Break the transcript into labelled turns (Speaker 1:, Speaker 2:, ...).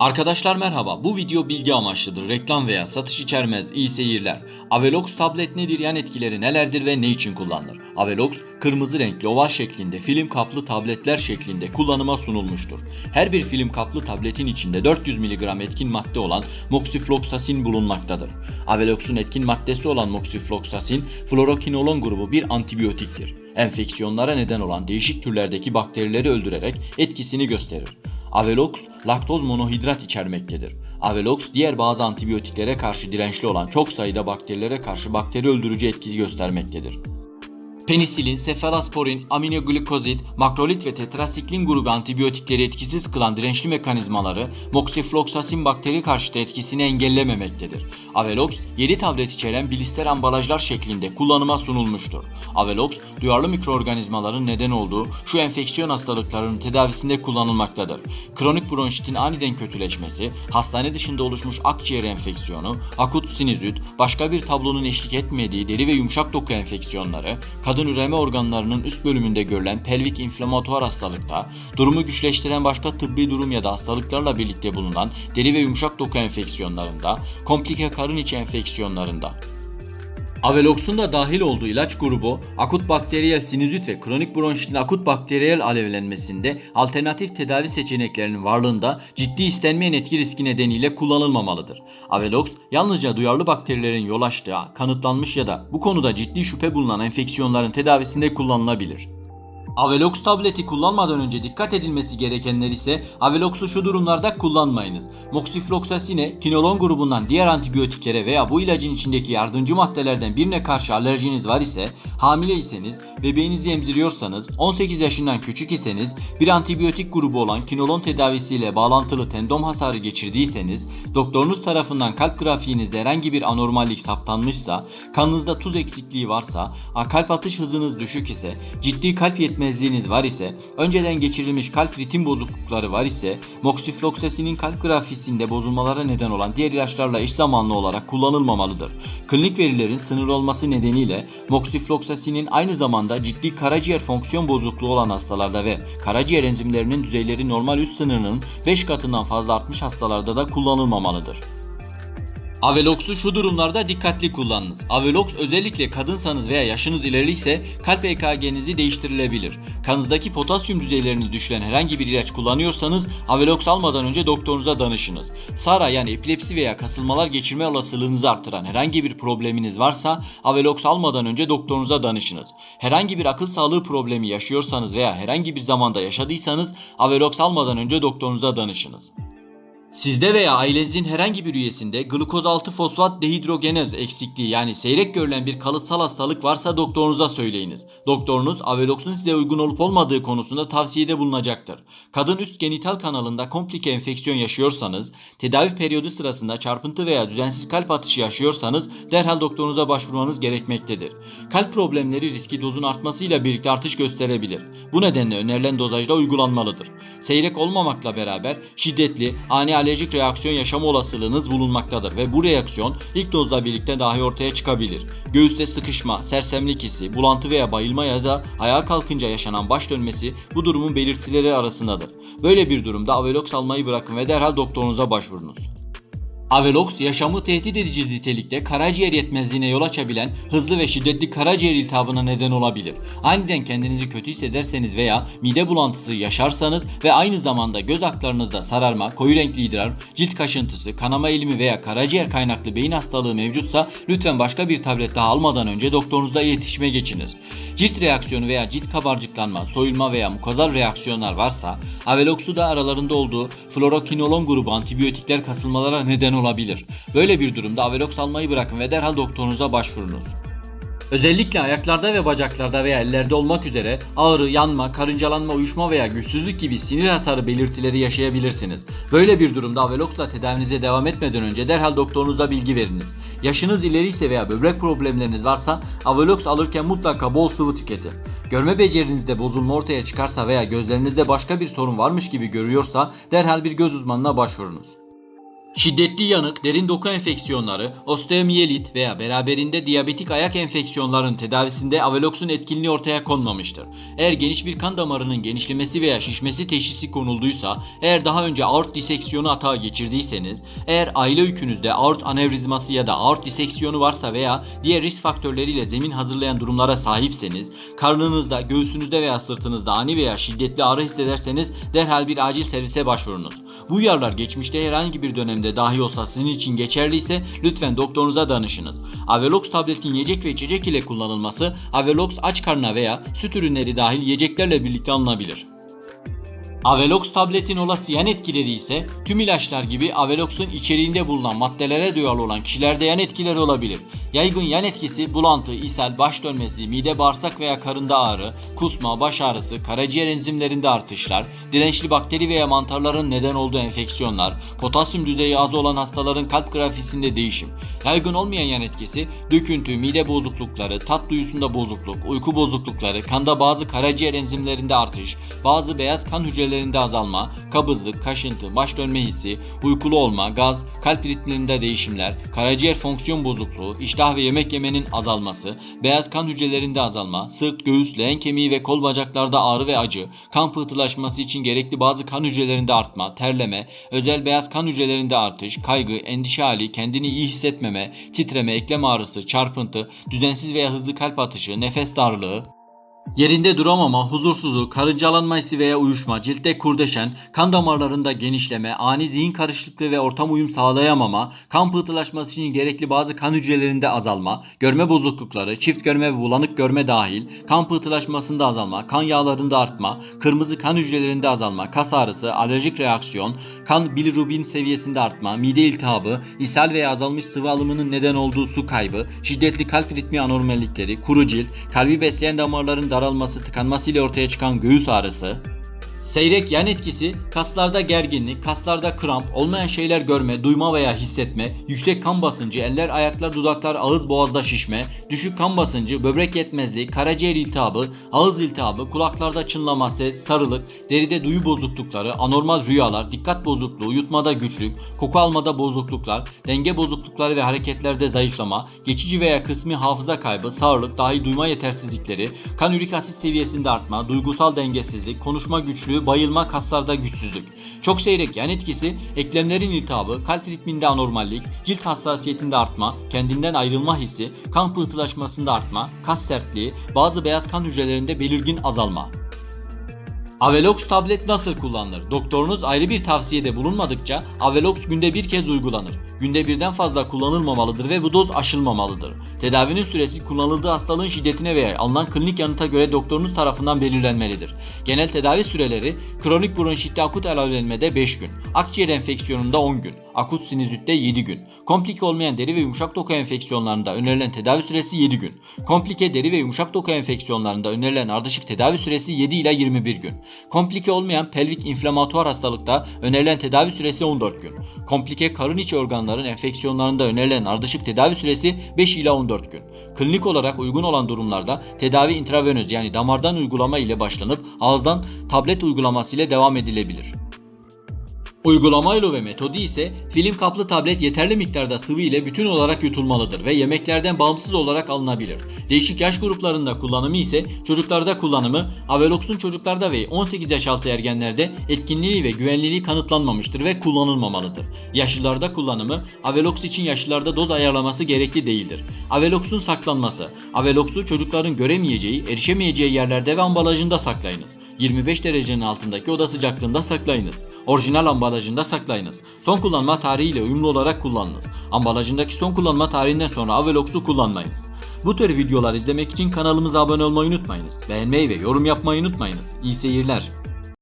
Speaker 1: Arkadaşlar merhaba. Bu video bilgi amaçlıdır. Reklam veya satış içermez. İyi seyirler. Avelox tablet nedir? Yan etkileri nelerdir ve ne için kullanılır? Avelox kırmızı renkli oval şeklinde film kaplı tabletler şeklinde kullanıma sunulmuştur. Her bir film kaplı tabletin içinde 400 mg etkin madde olan moxifloxacin bulunmaktadır. Avelox'un etkin maddesi olan moxifloxacin, fluorokinolon grubu bir antibiyotiktir. Enfeksiyonlara neden olan değişik türlerdeki bakterileri öldürerek etkisini gösterir. Avelox laktoz monohidrat içermektedir. Avelox diğer bazı antibiyotiklere karşı dirençli olan çok sayıda bakterilere karşı bakteri öldürücü etki göstermektedir. Penisilin, sefalosporin, aminoglikozid, makrolit ve tetrasiklin grubu antibiyotikleri etkisiz kılan dirençli mekanizmaları moxifloxacin bakteri karşıtı etkisini engellememektedir. Avelox 7 tablet içeren blister ambalajlar şeklinde kullanıma sunulmuştur. Avelox duyarlı mikroorganizmaların neden olduğu şu enfeksiyon hastalıklarının tedavisinde kullanılmaktadır. Kronik bronşitin aniden kötüleşmesi, hastane dışında oluşmuş akciğer enfeksiyonu, akut sinüzit, başka bir tablonun eşlik etmediği deri ve yumuşak doku enfeksiyonları, kadın üreme organlarının üst bölümünde görülen pelvik inflamatuar hastalıkta, durumu güçleştiren başka tıbbi durum ya da hastalıklarla birlikte bulunan deri ve yumuşak doku enfeksiyonlarında, komplike karın içi enfeksiyonlarında, Avelox'un da dahil olduğu ilaç grubu akut bakteriyel sinüzit ve kronik bronşitin akut bakteriyel alevlenmesinde alternatif tedavi seçeneklerinin varlığında ciddi istenmeyen etki riski nedeniyle kullanılmamalıdır. Avelox yalnızca duyarlı bakterilerin yol açtığı kanıtlanmış ya da bu konuda ciddi şüphe bulunan enfeksiyonların tedavisinde kullanılabilir. Avelox tableti kullanmadan önce dikkat edilmesi gerekenler ise Avelox'u şu durumlarda kullanmayınız. Moxifloxacine, kinolon grubundan diğer antibiyotiklere veya bu ilacın içindeki yardımcı maddelerden birine karşı alerjiniz var ise, hamileyseniz, bebeğinizi emziriyorsanız, 18 yaşından küçük iseniz, bir antibiyotik grubu olan kinolon tedavisiyle bağlantılı tendon hasarı geçirdiyseniz, doktorunuz tarafından kalp grafiğinizde herhangi bir anormallik saptanmışsa, kanınızda tuz eksikliği varsa, kalp atış hızınız düşük ise, ciddi kalp yetmezliğiniz var ise, önceden geçirilmiş kalp ritim bozuklukları var ise, moxifloxacinin kalp grafisinde bozulmalara neden olan diğer ilaçlarla eş zamanlı olarak kullanılmamalıdır. Klinik verilerin sınırlı olması nedeniyle moxifloxacinin aynı zamanda ciddi karaciğer fonksiyon bozukluğu olan hastalarda ve karaciğer enzimlerinin düzeyleri normal üst sınırının 5 katından fazla artmış hastalarda da kullanılmamalıdır. Avelox'u şu durumlarda dikkatli kullanınız. Avelox özellikle kadınsanız veya yaşınız ileriyse kalp EKG'nizi değiştirilebilir. Kanınızdaki potasyum düzeylerini düşüren herhangi bir ilaç kullanıyorsanız Avelox almadan önce doktorunuza danışınız. SARA yani epilepsi veya kasılmalar geçirme olasılığınızı artıran herhangi bir probleminiz varsa Avelox almadan önce doktorunuza danışınız. Herhangi bir akıl sağlığı problemi yaşıyorsanız veya herhangi bir zamanda yaşadıysanız Avelox almadan önce doktorunuza danışınız. Sizde veya ailenizin herhangi bir üyesinde glukoz 6 fosfat dehidrogenez eksikliği yani seyrek görülen bir kalıtsal hastalık varsa doktorunuza söyleyiniz. Doktorunuz Avelox'un size uygun olup olmadığı konusunda tavsiyede bulunacaktır. Kadın üst genital kanalında komplike enfeksiyon yaşıyorsanız, tedavi periyodu sırasında çarpıntı veya düzensiz kalp atışı yaşıyorsanız derhal doktorunuza başvurmanız gerekmektedir. Kalp problemleri riski dozun artmasıyla birlikte artış gösterebilir. Bu nedenle önerilen dozajda uygulanmalıdır. Seyrek olmamakla beraber şiddetli, ani alerjik reaksiyon yaşama olasılığınız bulunmaktadır ve bu reaksiyon ilk dozla birlikte dahi ortaya çıkabilir. Göğüste sıkışma, sersemlik hissi, bulantı veya bayılma ya da ayağa kalkınca yaşanan baş dönmesi bu durumun belirtileri arasındadır. Böyle bir durumda Avelox almayı bırakın ve derhal doktorunuza başvurunuz. Avelox yaşamı tehdit edici nitelikte karaciğer yetmezliğine yol açabilen hızlı ve şiddetli karaciğer iltihabına neden olabilir. Aniden kendinizi kötü hissederseniz veya mide bulantısı yaşarsanız ve aynı zamanda göz aklarınızda sararma, koyu renkli idrar, cilt kaşıntısı, kanama eğilimi veya karaciğer kaynaklı beyin hastalığı mevcutsa lütfen başka bir tablet daha almadan önce doktorunuzla iletişime geçiniz. Cilt reaksiyonu veya cilt kabarcıklanma, soyulma veya mukozal reaksiyonlar varsa Avelox'u da aralarında olduğu fluorokinolon grubu antibiyotikler kasılmalara neden olabilir. Böyle bir durumda Avelox almayı bırakın ve derhal doktorunuza başvurunuz. Özellikle ayaklarda ve bacaklarda veya ellerde olmak üzere ağrı, yanma, karıncalanma, uyuşma veya güçsüzlük gibi sinir hasarı belirtileri yaşayabilirsiniz. Böyle bir durumda Avelox'la tedavinize devam etmeden önce derhal doktorunuza bilgi veriniz. Yaşınız ileriyse veya böbrek problemleriniz varsa Avelox alırken mutlaka bol sıvı tüketin. Görme becerinizde bozulma ortaya çıkarsa veya gözlerinizde başka bir sorun varmış gibi görüyorsa derhal bir göz uzmanına başvurunuz. Şiddetli yanık, derin doku enfeksiyonları, osteomiyelit veya beraberinde diyabetik ayak enfeksiyonlarının tedavisinde Avelox'un etkinliği ortaya konmamıştır. Eğer geniş bir kan damarının genişlemesi veya şişmesi teşhisi konulduysa, eğer daha önce aort diseksiyonu hata geçirdiyseniz, eğer aile yükünüzde aort anevrizması ya da aort diseksiyonu varsa veya diğer risk faktörleriyle zemin hazırlayan durumlara sahipseniz, karnınızda, göğsünüzde veya sırtınızda ani veya şiddetli ağrı hissederseniz derhal bir acil servise başvurunuz. Bu uyarılar geçmişte herhangi bir dönemde dahi olsa sizin için geçerliyse lütfen doktorunuza danışınız. Avelox tabletin yiyecek ve içecek ile kullanılması Avelox aç karnına veya süt ürünleri dahil yiyeceklerle birlikte alınabilir. Avelox tabletin olası yan etkileri ise tüm ilaçlar gibi Avelox'un içeriğinde bulunan maddelere duyarlı olan kişilerde yan etkileri olabilir. Yaygın yan etkisi bulantı, ishal, baş dönmesi, mide bağırsak veya karında ağrı, kusma, baş ağrısı, karaciğer enzimlerinde artışlar, dirençli bakteri veya mantarların neden olduğu enfeksiyonlar, potasyum düzeyi az olan hastaların kalp grafisinde değişim. Yaygın olmayan yan etkisi döküntü, mide bozuklukları, tat duyusunda bozukluk, uyku bozuklukları, kanda bazı karaciğer enzimlerinde artış, bazı beyaz kan hücrelerinde azalma, kabızlık, kaşıntı, baş dönme hissi, uykulu olma, gaz, kalp ritmlerinde değişimler, karaciğer fonksiyon bozukluğu, iştah ve yemek yemenin azalması, beyaz kan hücrelerinde azalma, sırt, göğüs, leğen kemiği ve kol bacaklarda ağrı ve acı, kan pıhtılaşması için gerekli bazı kan hücrelerinde artma, terleme, özel beyaz kan hücrelerinde artış, kaygı, endişe hali, kendini iyi hissetmeme, titreme, eklem ağrısı, çarpıntı, düzensiz veya hızlı kalp atışı, nefes darlığı, Yerinde duramama, huzursuzluk, karıncalanma hissi veya uyuşma, ciltte kurdeşen, kan damarlarında genişleme, ani zihin karışıklığı ve ortam uyum sağlayamama, kan pıhtılaşması için gerekli bazı kan hücrelerinde azalma, görme bozuklukları, çift görme ve bulanık görme dahil, kan pıhtılaşmasında azalma, kan yağlarında artma, kırmızı kan hücrelerinde azalma, kas ağrısı, alerjik reaksiyon, kan bilirubin seviyesinde artma, mide iltihabı, ishal veya azalmış sıvı alımının neden olduğu su kaybı, şiddetli kalp ritmi anormallikleri, kuru cilt, kalbi besleyen damarların daralması, tıkanması ile ortaya çıkan göğüs ağrısı, Seyrek yan etkisi kaslarda gerginlik, kaslarda kramp, olmayan şeyler görme, duyma veya hissetme, yüksek kan basıncı, eller, ayaklar, dudaklar, ağız, boğazda şişme, düşük kan basıncı, böbrek yetmezliği, karaciğer iltihabı, ağız iltihabı, kulaklarda çınlama, ses, sarılık, deride duyu bozuklukları, anormal rüyalar, dikkat bozukluğu, yutmada güçlük, koku almada bozukluklar, denge bozuklukları ve hareketlerde zayıflama, geçici veya kısmi hafıza kaybı, sağırlık, dahi duyma yetersizlikleri, kan ürik asit seviyesinde artma, duygusal dengesizlik, konuşma güçlüğü, bayılma, kaslarda güçsüzlük. Çok seyrek yan etkisi, eklemlerin iltihabı, kalp ritminde anormallik, cilt hassasiyetinde artma, kendinden ayrılma hissi, kan pıhtılaşmasında artma, kas sertliği, bazı beyaz kan hücrelerinde belirgin azalma. Avelox tablet nasıl kullanılır? Doktorunuz ayrı bir tavsiyede bulunmadıkça Avelox günde bir kez uygulanır. Günde birden fazla kullanılmamalıdır ve bu doz aşılmamalıdır. Tedavinin süresi kullanıldığı hastalığın şiddetine veya alınan klinik yanıta göre doktorunuz tarafından belirlenmelidir. Genel tedavi süreleri kronik bronşitte akut alevlenmede 5 gün, akciğer enfeksiyonunda 10 gün, akut sinüzitte 7 gün, komplike olmayan deri ve yumuşak doku enfeksiyonlarında önerilen tedavi süresi 7 gün, komplike deri ve yumuşak doku enfeksiyonlarında önerilen ardışık tedavi süresi 7 ila 21 gün, komplike olmayan pelvik inflamatuar hastalıkta önerilen tedavi süresi 14 gün, komplike karın içi organların enfeksiyonlarında önerilen ardışık tedavi süresi 5 ila 14 gün. Klinik olarak uygun olan durumlarda tedavi intravenöz yani damardan uygulama ile başlanıp ağızdan tablet uygulaması ile devam edilebilir. Uygulama ve metodu ise film kaplı tablet yeterli miktarda sıvı ile bütün olarak yutulmalıdır ve yemeklerden bağımsız olarak alınabilir. Değişik yaş gruplarında kullanımı ise çocuklarda kullanımı Avelox'un çocuklarda ve 18 yaş altı ergenlerde etkinliği ve güvenliliği kanıtlanmamıştır ve kullanılmamalıdır. Yaşlılarda kullanımı Avelox için yaşlılarda doz ayarlaması gerekli değildir. Avelox'un saklanması Avelox'u çocukların göremeyeceği, erişemeyeceği yerlerde ve ambalajında saklayınız. 25 derecenin altındaki oda sıcaklığında saklayınız. Orijinal ambalajında saklayınız. Son kullanma tarihiyle uyumlu olarak kullanınız. Ambalajındaki son kullanma tarihinden sonra Avelox'u kullanmayınız. Bu tür videolar izlemek için kanalımıza abone olmayı unutmayınız. Beğenmeyi ve yorum yapmayı unutmayınız. İyi seyirler.